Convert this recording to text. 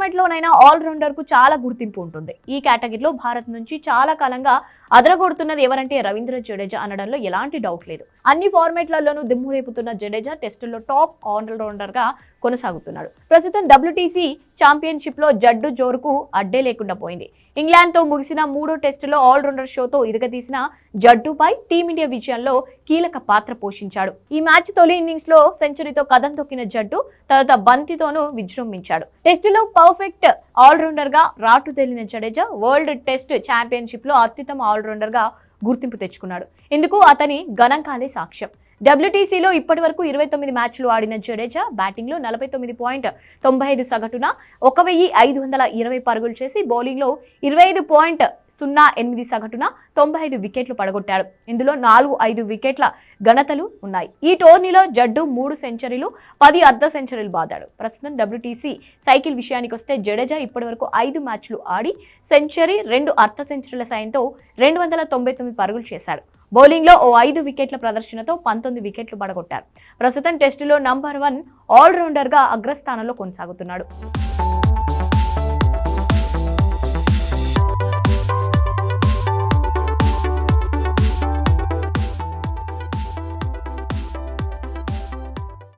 ఫార్మాట్లోనైనా ఆల్రౌండర్కు చాలా గుర్తింపు ఉంటుంది. ఈ కేటగిరీలో భారత్ నుంచి చాలా కాలంగా అదరగొడుతున్నది ఎవరంటే రవీంద్ర జడేజా అనడంలో ఎలాంటి డౌట్ లేదు. అన్ని ఫార్మాట్లలోనూ దిమ్ము రేపుతున్న జడేజా టెస్టుల్లో టాప్ ఆల్రౌండర్గా రౌండర్గా కొనసాగుతున్నాడు ప్రస్తుతం డబ్ల్యూటీసీ ఛాంపియన్షిప్లో జడ్డు జోరుకు అడ్డే లేకుండా పోయింది. ఇంగ్లాండ్తో ముగిసిన మూడో టెస్టులో ఆల్ రౌండర్ షోతో ఇరగదీసిన జడ్డుపై టీమిండియా విజయంలో కీలక పాత్ర పోషించాడు. ఈ మ్యాచ్ తొలి ఇన్నింగ్స్లో సెంచరీతో కదం తొక్కిన జడ్డు తర్వాత బంతితోనూ విజృంభించాడు. టెస్టులో పర్ఫెక్ట్ ఆల్రౌండర్గా రాటు తేలిన జడేజా వరల్డ్ టెస్ట్ ఛాంపియన్షిప్లో అత్యుత్తమ ఆల్రౌండర్గా గుర్తింపు తెచ్చుకున్నాడు. ఇందుకు అతని గణాంకాలే సాక్ష్యం. డబ్ల్యూటీసీలో ఇప్పటి వరకు ఇరవై తొమ్మిది మ్యాచ్లు ఆడిన జడేజా బ్యాటింగ్లో నలభై తొమ్మిది పాయింట్ తొంభై ఐదు సగటున ఒక వెయ్యి ఐదు వందల ఇరవై పరుగులు చేసి బౌలింగ్లో ఇరవై ఐదు పాయింట్ సున్నా ఎనిమిది సగటున తొంభై ఐదు వికెట్లు పడగొట్టాడు. ఇందులో నాలుగు ఐదు వికెట్ల ఘనతలు ఉన్నాయి. ఈ టోర్నీలో జడ్డు మూడు సెంచరీలు పది అర్ధ సెంచరీలు బాదాడు. ప్రస్తుతం డబ్ల్యూటీసీ సైకిల్ విషయానికి వస్తే జడేజా ఇప్పటి వరకు ఐదు మ్యాచ్లు ఆడి సెంచరీ రెండు అర్ధ సెంచరీల సాయంతో రెండు వందల తొంభై తొమ్మిది పరుగులు చేశాడు. బౌలింగ్లో ఓ ఐదు వికెట్ల ప్రదర్శనతో పంతొమ్మిది వికెట్లు పడగొట్టారు. ప్రస్తుతం టెస్టులో నంబర్ వన్ ఆల్రౌండర్గా అగ్రస్థానంలో కొనసాగుతున్నాడు.